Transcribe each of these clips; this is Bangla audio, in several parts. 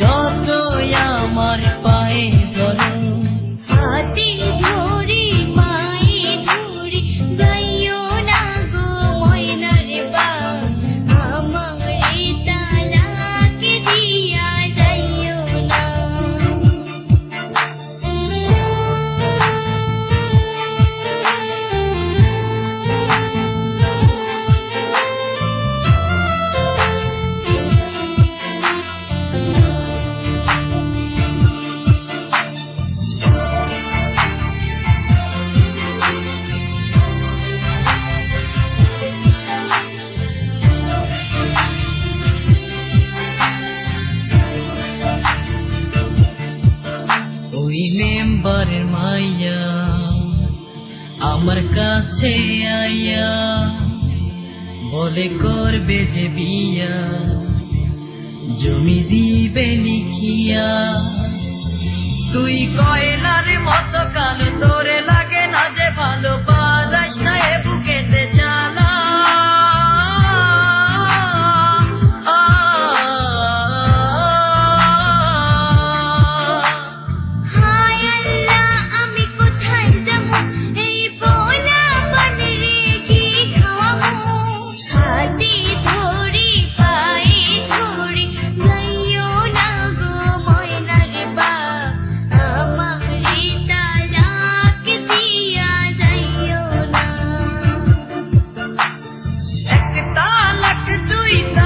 যত আমার কাছে আয়া, বলে করবে যে বিয়া। জমি দিবে লিখিয়া। তুই কয়লার মতো কাল তোরে লাগে vida.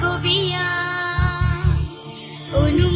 গো বিয়া অনু